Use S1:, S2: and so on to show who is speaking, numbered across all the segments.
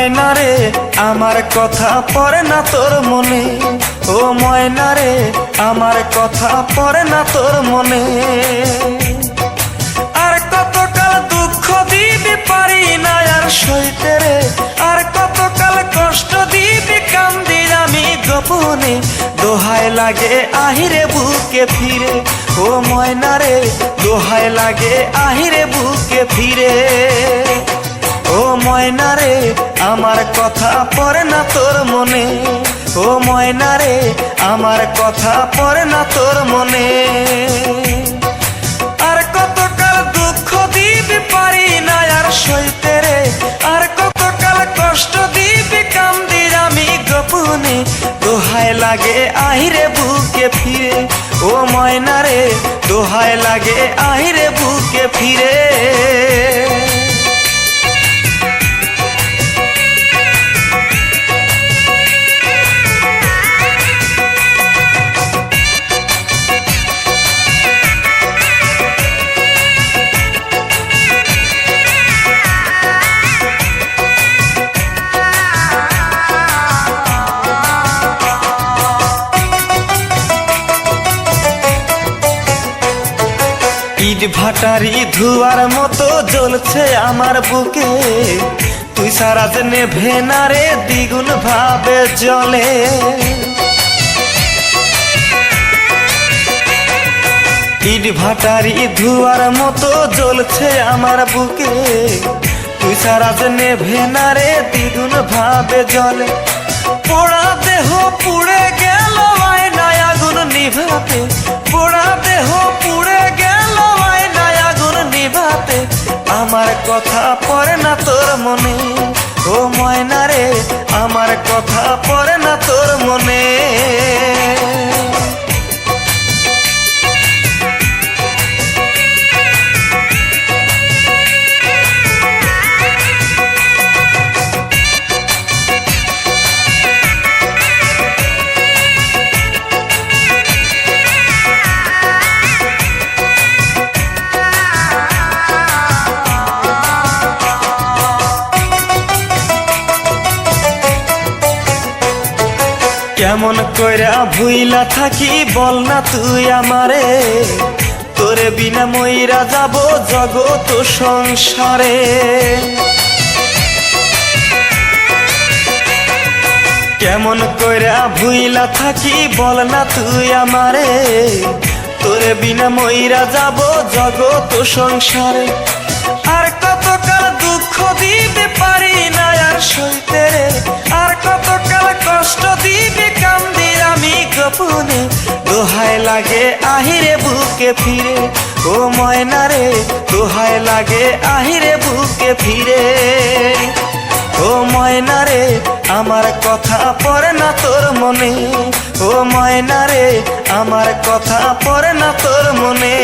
S1: আমার কথা পড়ে না তোর মনে। ও ময়না রে, আমার কথা পড়ে না তোর মনে। আর কতকাল দুঃখ দিবি পারি না আর সইতে রে। আর কতকাল কষ্ট দিবি কান্দি আমি গোপনে। দোহায় লাগে আহিরে বুকে ফিরে। ও ময়না রে দোহাই লাগে আহিরে বুকে ফিরে। ময়না রে আমার কথা পড়ে না তোর মনে। ও ময়না রে, আমার কথা পড়ে না তোর মনে। আর কতকাল দুঃখ দিবি পারি না আর সইতে রে। আর কতকাল কষ্ট দিবি কান্দি আমি গোপনে। দোহাই লাগে আহিরে বুকে ফিরে। ও ময়না রে দোহাই লাগে আহিরে বুকে ফিরে। ইট ভাটারি ধুয়ার মতো জ্বলছে আমার বুকে। তুই সারা নেভে না রে, দ্বিগুণ ভাবে জলে ইট ভাটারি ধুয়ার মতো জ্বলছে আমার বুকে। তুই সারা নেভে না রে, দ্বিগুণ ভাবে জলে পুড়ে নিভাতে আমার কথা পড়ে না তোর মনে। ও ময়না রে, আমার কথা পড়ে না তোর মনে। কেমন কইরা ভুইলা থাকি বল না তুই আমারে। তোরে বিনা মইরা যাব জগত সংসারে। কেমন কইরা ভুইলা থাকি বল না তুই আমারে। তোরে বিনা মইরা যাব জগত সংসারে। লাগে আহিরে বুকে ফিরে। ও ময়না রে দোহায় লাগে আহিরে বুকে ফিরে। ও ময়না রে আমার কথা পড়ে না তোর মনে। ও ময়না রে আমার কথা পড়ে না তোর মনে।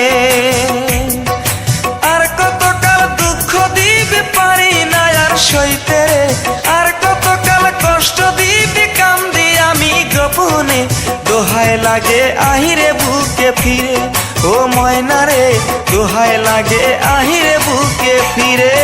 S1: ময়না লাগে আহিরে বুকে ফিরে।